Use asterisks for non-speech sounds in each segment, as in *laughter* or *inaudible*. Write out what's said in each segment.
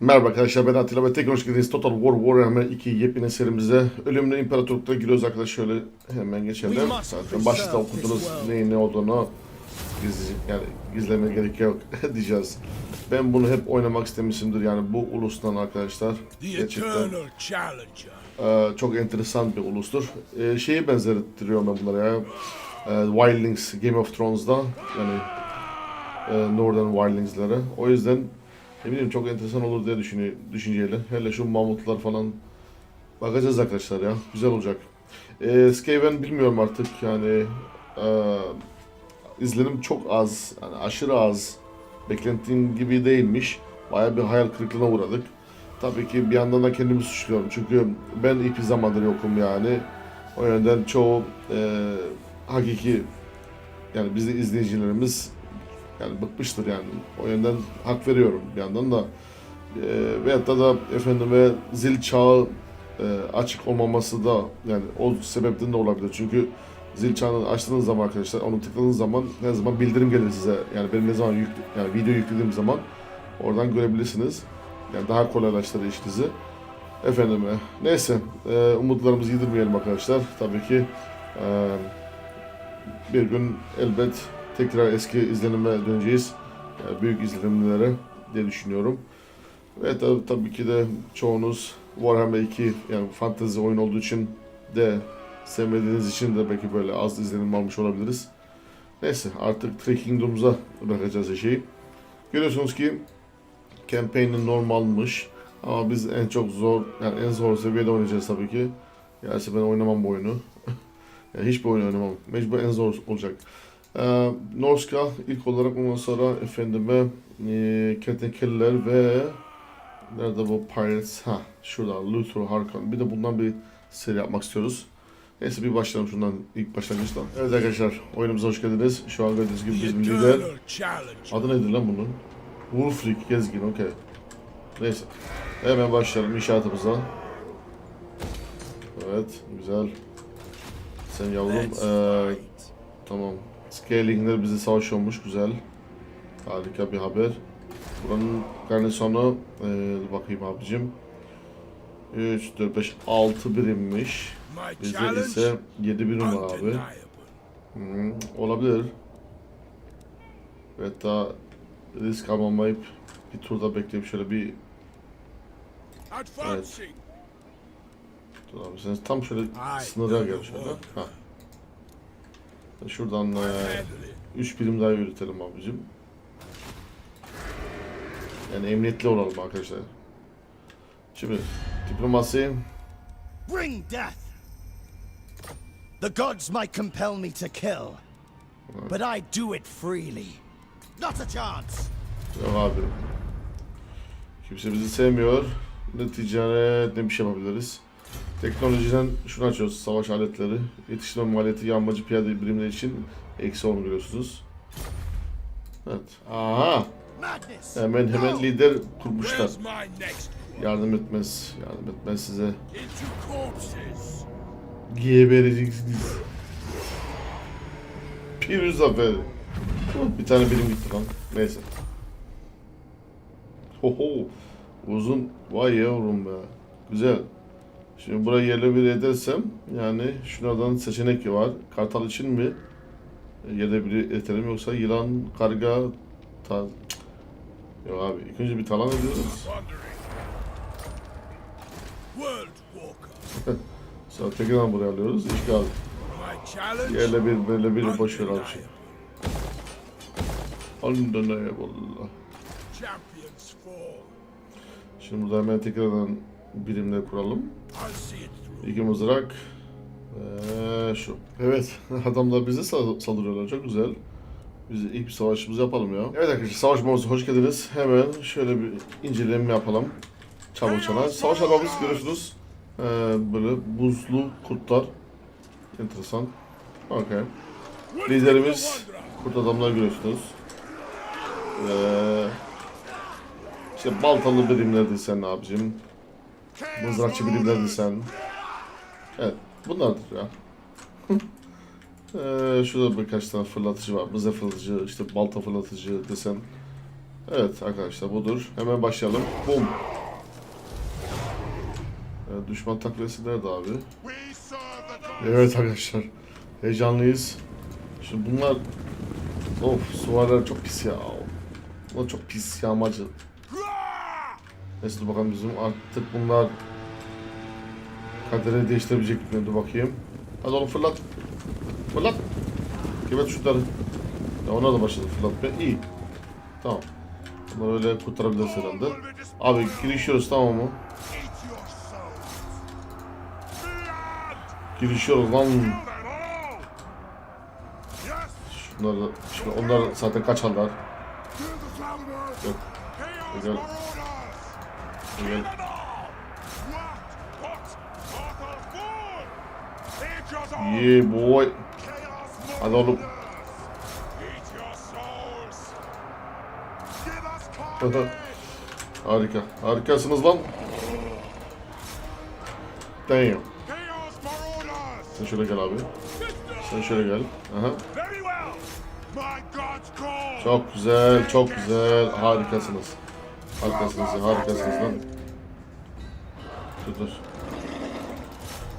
Merhaba arkadaşlar ben Atilla ve tekrar hoş geldiniz. Total War Warhammer 2 yepyeni serimize. Ölümlü İmparatorluk'ta giriyoruz arkadaşlar. Şöyle hemen geçelim. Zaten başta okudunuz neyin ne olduğunu. Gizli, yani gizlemeye gerek yok *laughs* diyeceğiz. Ben bunu hep oynamak istemişimdir. Yani bu ulustan arkadaşlar. Gerçekten e, çok enteresan bir ulustur. E, Şeyi benzettiriyorum ben bunlara ya. E, Wildlings Game of Thrones'da yani e, Northern Wildlings'ları o yüzden ne bileyim çok enteresan olur diye düşünüyor, düşünceyle. Hele şu mamutlar falan bakacağız arkadaşlar ya. Güzel olacak. Ee, Skaven bilmiyorum artık yani e, izlenim çok az. Yani aşırı az. Beklentiğim gibi değilmiş. Baya bir hayal kırıklığına uğradık. Tabii ki bir yandan da kendimi suçluyorum. Çünkü ben ipi zamandır yokum yani. O yönden çoğu e, hakiki yani bizde izleyicilerimiz yani bıkmıştır yani. O yönden hak veriyorum bir yandan da. E, veyahut da da efendime zil çağı e, açık olmaması da yani o sebepten de olabilir. Çünkü zil çağını açtığınız zaman arkadaşlar onu tıkladığınız zaman her zaman bildirim gelir size. Yani benim ne zaman yük, yani video yüklediğim zaman oradan görebilirsiniz. Yani daha kolaylaştırır işinizi. Efendime neyse e, umutlarımızı yedirmeyelim arkadaşlar. Tabii ki e, bir gün elbet tekrar eski izlenime döneceğiz. Yani büyük izlenimlere diye düşünüyorum. Ve tabii, tabii ki de çoğunuz Warhammer 2 yani fantezi oyun olduğu için de sevmediğiniz için de belki böyle az izlenim almış olabiliriz. Neyse artık Three Kingdoms'a bırakacağız şeyi. Görüyorsunuz ki campaign'in normalmış. Ama biz en çok zor, yani en zor seviyede oynayacağız tabii ki. Gerçi ben oynamam bu oyunu. *laughs* yani hiçbir oyun oynamam. Mecbur en zor olacak. Ee, Norska ilk olarak ondan sonra efendime e, Kertenkeleler ve nerede bu Pirates? Ha şurada Luther Harkon. Bir de bundan bir seri yapmak istiyoruz. Neyse bir başlayalım şundan ilk başlangıçtan. Evet arkadaşlar oyunumuza hoş geldiniz. Şu an gördüğünüz gibi bizim lider. Adı neydi lan bunun? Wolfric Gezgin okey. Neyse. Hemen başlayalım inşaatımıza. Evet güzel. Sen yavrum. Ee. Tamam. Scaling'ler bizi savaşıyormuş. Güzel. Harika bir haber. Buranın garnizonu e, bakayım abicim. 3, 4, 5, 6 birimmiş. Challenge ise 7 birim var abi. Hı, olabilir. Evet daha risk almamayıp bir turda bekleyip şöyle bir Advancing. dur abi sen tam şöyle sınıra gel şöyle. no. Şuradan I e, handle it. 3 birim daha yürütelim abicim. Yani emniyetli olalım arkadaşlar. Şimdi diplomasi Bring death! The gods might compel me to kill, but I do it freely. Not a chance! yok abi. Kimse bizi sevmiyor. Ne ticaret ne bir şey yapabiliriz. Teknolojiden şunu açıyoruz. Savaş aletleri. Yetiştirme maliyeti yağmacı piyade birimleri için eksi 10 görüyorsunuz. Evet. Aha. Hemen hemen lider kurmuşlar. Yardım etmez. Yardım etmez size. Gebereceksiniz. Bir zaferi. Bir tane birim gitti lan. Neyse. Hoho. Uzun. Vay yavrum be. Güzel. Şimdi burayı yerle bir edersem yani şuradan seçenek var. Kartal için mi? Yerle bir edelim yoksa yılan, karga, ta... Yok abi ilk önce bir talan ediyoruz. *laughs* Sonra tekrar buraya alıyoruz. İşgal. Yerle bir böyle bir boş ver abi undeniable. şey. Undeniable. Champions fall. Şimdi burada hemen tekrardan birimler kuralım. İki mızrak. Ve şu. Evet *laughs* adamlar bize sal- saldırıyorlar çok güzel. Biz ilk bir savaşımızı yapalım ya. Evet arkadaşlar savaş modusu hoş geldiniz. Hemen şöyle bir inceleme yapalım. Çabuk çana. Savaş arabamız görüyorsunuz. Ee, böyle buzlu kurtlar. Enteresan. Okey. Liderimiz kurt adamlar görüyorsunuz. Ee, işte baltalı birimlerdi sen abicim. Mızrakçı birimlerdi sen. Evet bunlardır ya. *laughs* ee, şurada birkaç tane fırlatıcı var. Mızrak fırlatıcı, işte balta fırlatıcı desen. Evet arkadaşlar budur. Hemen başlayalım. Bum. Evet, düşman takviyesi nerede abi? Evet arkadaşlar. Heyecanlıyız. Şimdi bunlar... Of suvarlar çok pis ya. Bunlar çok pis yağmacı. Dur bakalım bizim artık bunlar kaderi değiştirebilecek mi? Dur bakayım. Hadi oğlum fırlat. Fırlat. Gebet şunları. Ya ona da başladı fırlatmaya. İyi. Tamam. Bunları öyle kurtarabiliriz herhalde. Abi girişiyoruz tamam mı? Girişiyoruz lan. Kill them all. Yes. Şunlar da, şimdi onlar zaten kaçarlar. Yok. Gel. Souls. Yeah boy. Hadi oğlum. *laughs* Harika. Harikasınız lan. Damn. Sen şöyle gel abi. Sen şöyle gel. Aha. Çok güzel, çok güzel. Harikasınız. Harikasınız ya, lan. Dur dur.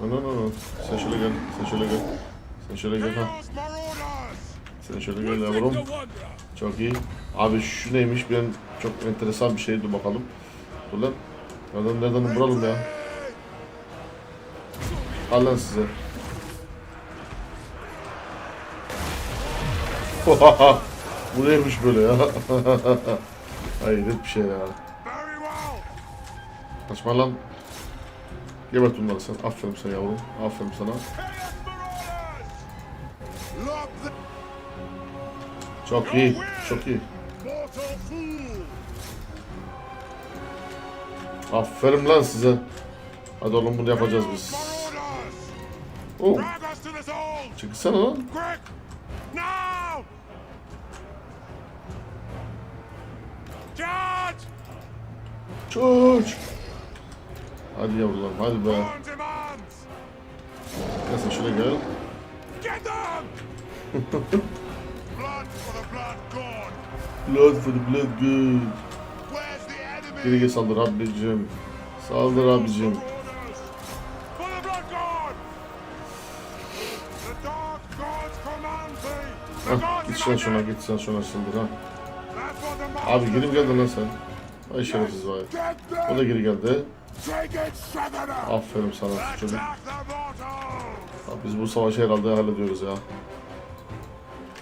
No no no. Sen şöyle gel, sen şöyle gel. Sen şöyle gel ha. Sen şöyle gel yavrum. Çok iyi. Abi şu neymiş? Ben çok enteresan bir şey. Dur bakalım. Dur lan. Nereden nereden vuralım ya? Al lan size. *laughs* Bu neymiş böyle ya? *laughs* Hayret bir şey ya. Kaçma lan. Gebert bunları sen. Aferin sana yavrum. Aferin sana. Çok iyi. Çok iyi. Aferin lan size. Hadi oğlum bunu yapacağız biz. Soul. çıksana lan. Çuç. Hadi yavrularım hadi be. On demands. Gel blood for the blood good. Geri gel saldır abicim. Saldır abicim. Hah git sen şuna git sen şuna saldır ha. Abi mi geldin lan sen? Ay şerefsiz. Get O da geri geldi. Aferin sana çocuk. Abi biz bu savaşı herhalde hallediyoruz ya.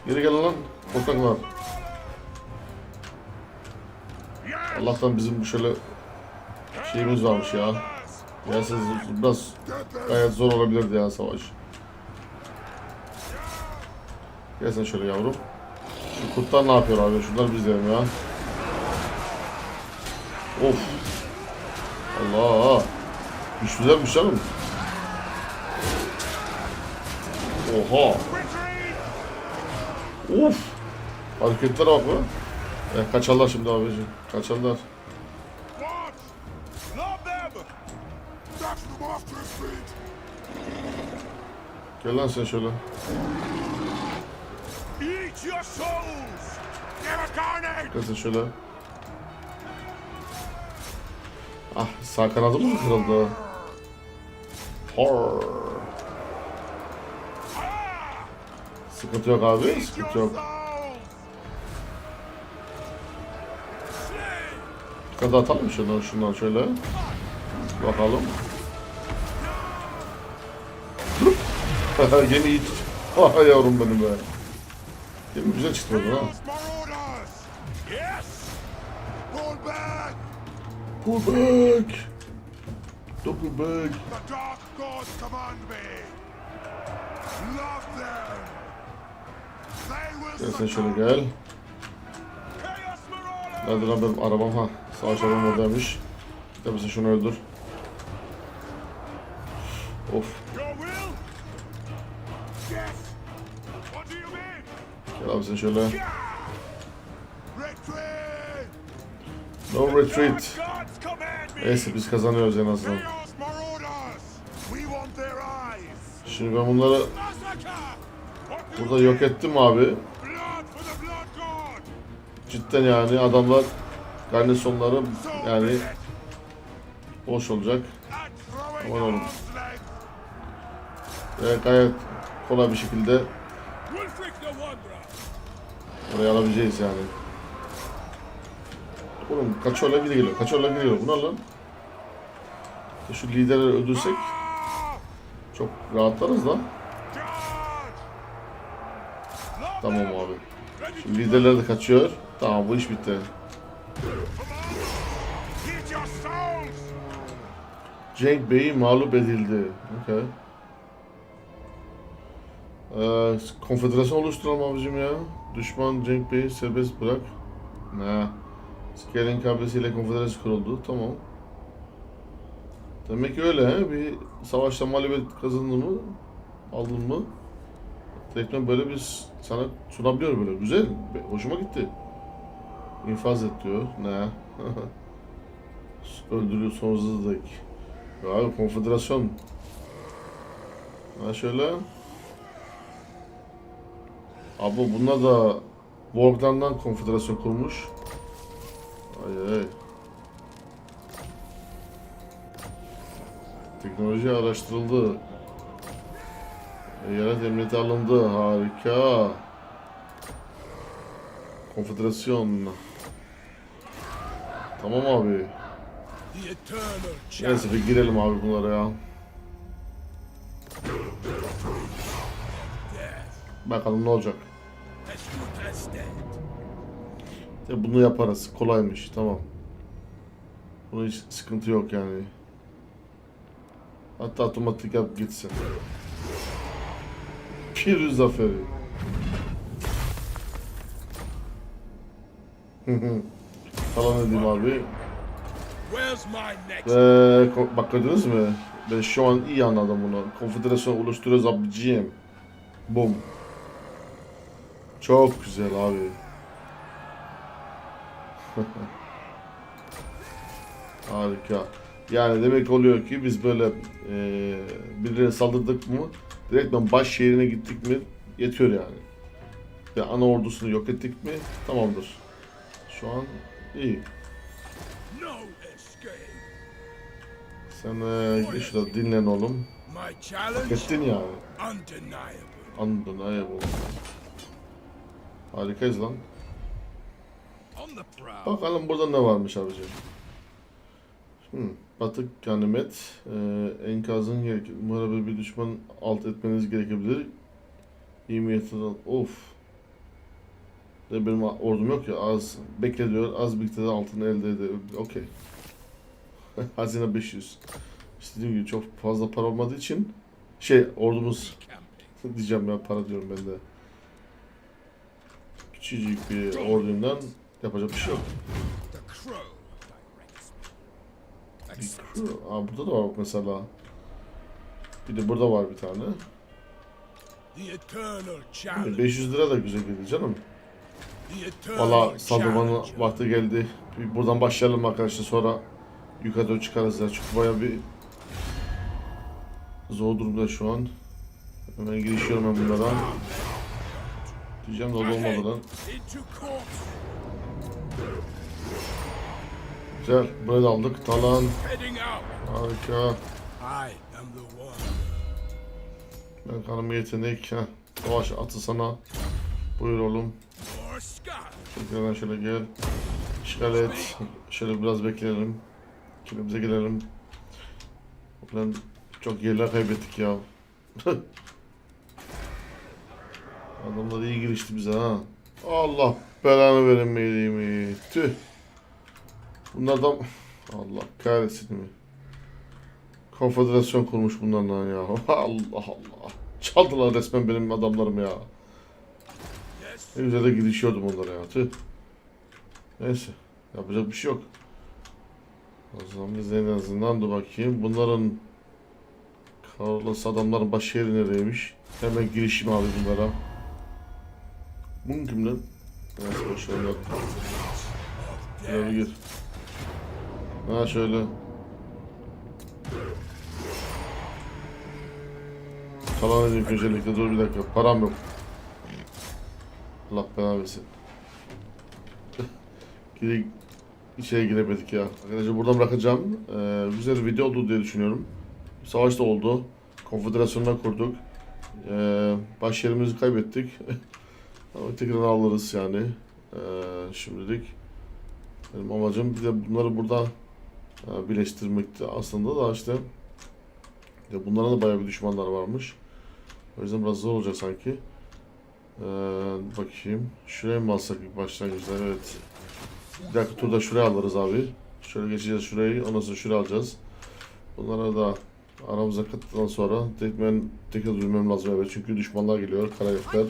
Geri gelin lan. Korkaklar. Allah'tan bizim bu şöyle şeyimiz varmış ya. Ya biraz gayet zor olabilirdi ya savaş. Gel şöyle yavrum. Şu kurtlar ne yapıyor abi? Şunları biz izleyelim ya. Of. Allah. Güçlülermiş canım. Oha. Of. Hareketlere bak be. Ya kaçarlar şimdi abicim. Kaçarlar. Gel lan sen şöyle. Gel sen şöyle. Ah sağ kanadım mı kırıldı? Hor. Sıkıntı yok abi. Sıkıntı yok. Dikkat atalım şundan şundan şöyle. Bakalım. Gemi *laughs* iyi. Ah yavrum benim be. Gemi güzel çıktı ha. Pull back. The dark gods command me. Love them. Gel sen şöyle gel. Nerede lan benim arabam ha? Savaş arabam oradaymış. Tabii sen şunu öldür. Of. Gel abi sen şöyle. No retreat. Neyse biz kazanıyoruz en azından. Şimdi ben bunları burada yok ettim abi. Cidden yani adamlar garnizonları yani boş olacak. Aman oğlum. Ve gayet kolay bir şekilde oraya alabileceğiz yani. Oğlum kaçorla geri geliyor. Kaçorla geri geliyor. Bu ne lan? Ya Şu lideri öldürsek çok rahatlarız lan. Tamam abi. Şimdi liderler de kaçıyor. Tamam bu iş bitti. Cenk Bey mağlup edildi. Okay. Ee, konfederasyon oluşturalım abicim ya. Düşman Cenk Bey'i serbest bırak. Ne? Skelin kabilesiyle konfederasyon kuruldu. Tamam. Demek ki öyle he. Bir savaşta mağlubiyet kazandın mı? Aldın mı? Tekrar böyle biz sana sunabiliyor böyle. Güzel. Hoşuma gitti. İnfaz et diyor. Ne? *laughs* Öldürüyor sonsuza dek. Ya abi konfederasyon. Ha şöyle. Abi bunlar da Vorglan'dan konfederasyon kurmuş. Ay ay. Teknoloji araştırıldı. Eyalet emniyeti alındı. Harika. Konfederasyon. Tamam abi. Neyse bir girelim abi bunlara ya. Bakalım ne olacak. Ya bunu yaparız. Kolaymış. Tamam. Bunun hiç sıkıntı yok yani. Hatta otomatik yap gitsin. Pir zaferi. *laughs* Falan edeyim abi. Ve bak gördünüz mü? Ben şu an iyi anladım bunu. Konfederasyon oluşturuyoruz abicim. Bum. Çok güzel abi. *laughs* Harika. Yani demek oluyor ki biz böyle eee birilerine saldırdık mı direktmen baş şehrine gittik mi yetiyor yani. Ve ana ordusunu yok ettik mi tamamdır. Şu an iyi. Sen git şurada dinlen oğlum. Challenge Ettin yani. Undeniable. Harikayız lan. Bakalım burada ne varmış abicim. Hmm. Batık ganimet. Ee, enkazın gerek. Muharebe bir düşman alt etmeniz gerekebilir. İyi niyetten of. De benim ordum yok ya az bekle diyor az birlikte de altını elde ede. Okey. *laughs* Hazine 500. İstediğim gibi çok fazla para olmadığı için şey ordumuz *laughs* diyeceğim ya para diyorum ben de. Küçücük bir orduyla yapacak bir şey yok. Aa, burada da var bak mesela. Bir de burada var bir tane. The eternal challenge. 500 lira da güzel gelir canım. Valla saldırmanın vakti geldi. Bir buradan başlayalım arkadaşlar sonra yukarı doğru çıkarız ya. Çünkü baya bir zor durumda şu an. Hemen girişiyorum ben bunlara. Diyeceğim de olmadı lan. Güzel. Burayı da aldık. Talan. Harika. Ben kanımı yetenek. Heh. Savaş atı sana. Buyur oğlum. Tekrardan şöyle gel. İşgal et. Şöyle biraz bekleyelim. Kilimize girelim. Ulan çok yerler kaybettik ya. *laughs* Adamlar iyi girişti bize ha. Allah belanı vermeyeyim. Tüh. Bunlardan Allah kahretsin mi? Konfederasyon kurmuş bunlarla ya. *laughs* Allah Allah. Çaldılar resmen benim adamlarım ya. Ne güzel de girişiyordum onlara ya. Tüh. Neyse. Yapacak bir şey yok. O zaman biz en azından dur bakayım. Bunların Carlos adamların baş yeri nereymiş? Hemen girişim abi bunlara. Bunun kim lan? Ver lan. Şöyle gir. Ha şöyle. Kalan edeyim köşelikte dur bir dakika. Param yok. Allah belanı versin. *laughs* gire, içeri giremedik ya. Arkadaşlar buradan bırakacağım. Ee, güzel bir video oldu diye düşünüyorum. Savaş da oldu. Konfederasyonlar kurduk. Ee, baş yerimizi kaybettik. *laughs* Ama tekrar alırız yani. Ee, şimdilik. Benim amacım bir de bunları burada birleştirmekti aslında da işte. Ya bunlara da bayağı bir düşmanlar varmış. O yüzden biraz zor olacak sanki. Ee, bakayım. Şuraya mı alsak ilk başlangıçta? Evet. Bir dakika turda şuraya alırız abi. Şöyle geçeceğiz şurayı. Ondan sonra şuraya alacağız. Bunlara da aramıza kattıktan sonra tekmen tekrar durmam lazım evet. Çünkü düşmanlar geliyor. Karayipler.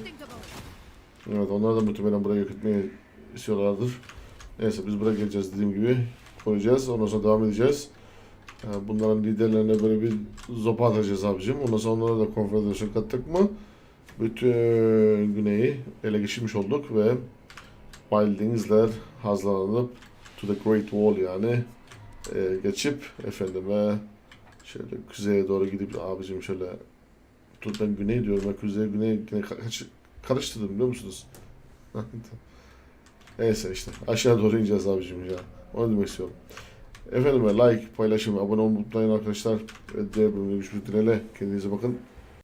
Evet onlar da muhtemelen buraya yok etmeyi istiyorlardır. Neyse biz buraya geleceğiz dediğim gibi. Koyacağız. Ondan sonra devam edeceğiz. Ee, Bunların liderlerine böyle bir zopa atacağız abicim. Ondan sonra onlara da konfederasyon kattık mı? Bütün güneyi ele geçirmiş olduk ve Wildings'ler hazırlanıp to the Great Wall yani e, geçip efendime şöyle kuzeye doğru gidip abicim şöyle ben güney diyorum ben kuzey güney yine ka- kaç- karıştırdım biliyor musunuz? *laughs* Neyse işte aşağı doğru ineceğiz abicim ya. Onu demek istiyorum. Efendim like, paylaşım, abone olmayı unutmayın arkadaşlar. Diğer bölümde görüşmek dileğiyle. Kendinize bakın.